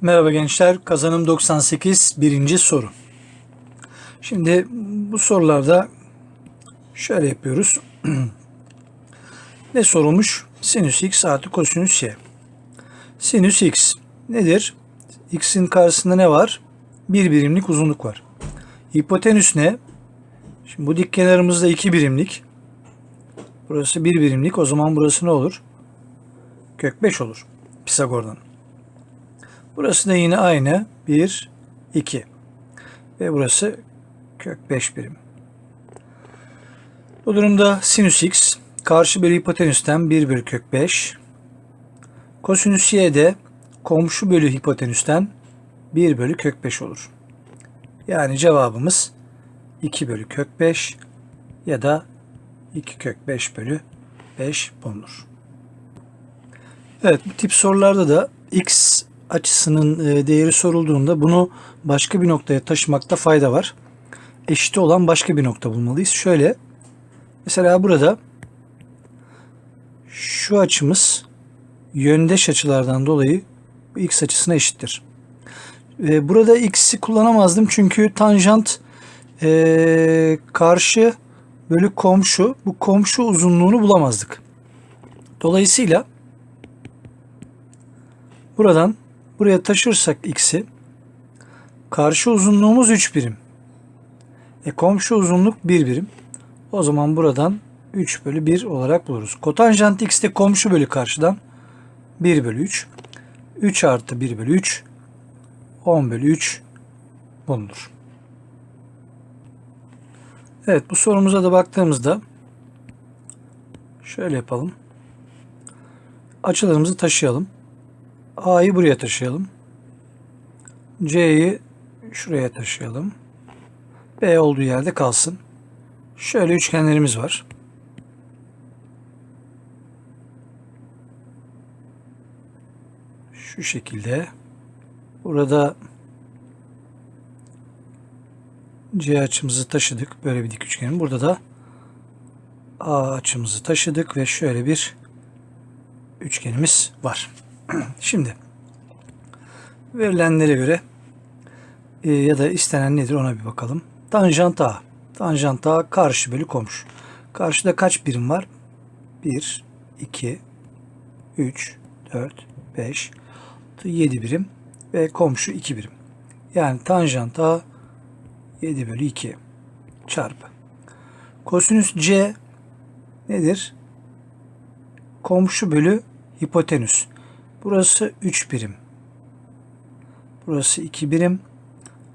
Merhaba gençler. Kazanım 98 birinci soru. Şimdi bu sorularda şöyle yapıyoruz. ne sorulmuş? Sinüs x artı kosinüs y. Sinüs x nedir? X'in karşısında ne var? Bir birimlik uzunluk var. Hipotenüs ne? Şimdi bu dik kenarımızda iki birimlik. Burası bir birimlik. O zaman burası ne olur? Kök 5 olur. Pisagor'dan. Burası da yine aynı. 1, 2. Ve burası kök 5 birim. Bu durumda sinüs x karşı bölü hipotenüsten 1 bölü kök 5. Kosinüs y de komşu bölü hipotenüsten 1 bölü kök 5 olur. Yani cevabımız 2 bölü kök 5 ya da 2 kök 5 bölü 5 bulunur. Evet bu tip sorularda da x açısının e, değeri sorulduğunda bunu başka bir noktaya taşımakta fayda var. Eşit olan başka bir nokta bulmalıyız. Şöyle mesela burada şu açımız yöndeş açılardan dolayı x açısına eşittir. E, Burada x'i kullanamazdım çünkü tanjant e, karşı bölü komşu bu komşu uzunluğunu bulamazdık. Dolayısıyla buradan buraya taşırsak x'i karşı uzunluğumuz 3 birim. E komşu uzunluk 1 birim. O zaman buradan 3 bölü 1 olarak buluruz. Kotanjant x de komşu bölü karşıdan 1 bölü 3. 3 artı 1 bölü 3 10 bölü 3 bulunur. Evet bu sorumuza da baktığımızda şöyle yapalım. Açılarımızı taşıyalım. A'yı buraya taşıyalım. C'yi şuraya taşıyalım. B olduğu yerde kalsın. Şöyle üçgenlerimiz var. Şu şekilde. Burada C açımızı taşıdık. Böyle bir dik üçgen. Burada da A açımızı taşıdık ve şöyle bir üçgenimiz var. Şimdi verilenlere göre e, ya da istenen nedir ona bir bakalım. Tanjant A. Tanjant A karşı bölü komşu. Karşıda kaç birim var? 1, 2, 3, 4, 5, 7 birim ve komşu 2 birim. Yani tanjant A 7 bölü 2 çarpı. Kosinüs C nedir? Komşu bölü hipotenüs. Burası 3 birim. Burası 2 birim.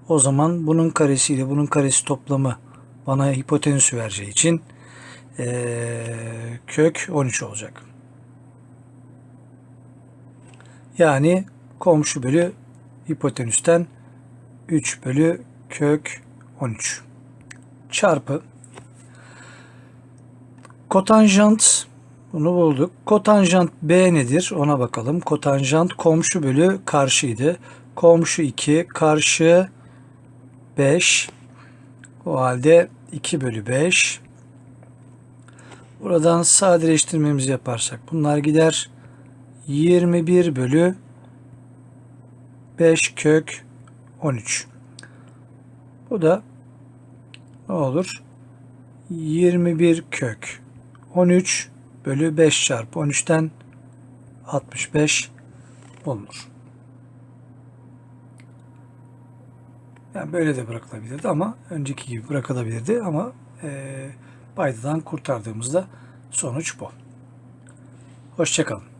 O zaman bunun karesiyle bunun karesi toplamı bana hipotenüsü vereceği için ee, kök 13 olacak. Yani komşu bölü hipotenüsten 3 bölü kök 13 çarpı kotanjant bunu bulduk. Kotanjant B nedir? Ona bakalım. Kotanjant komşu bölü karşıydı. Komşu 2, karşı 5. O halde 2 bölü 5. Buradan sadeleştirmemizi yaparsak bunlar gider. 21 bölü 5 kök 13. Bu da ne olur? 21 kök 13 bölü 5 çarpı 13'ten 65 bulunur. Yani böyle de bırakılabilirdi ama önceki gibi bırakılabilirdi ama e, paydadan kurtardığımızda sonuç bu. Hoşçakalın.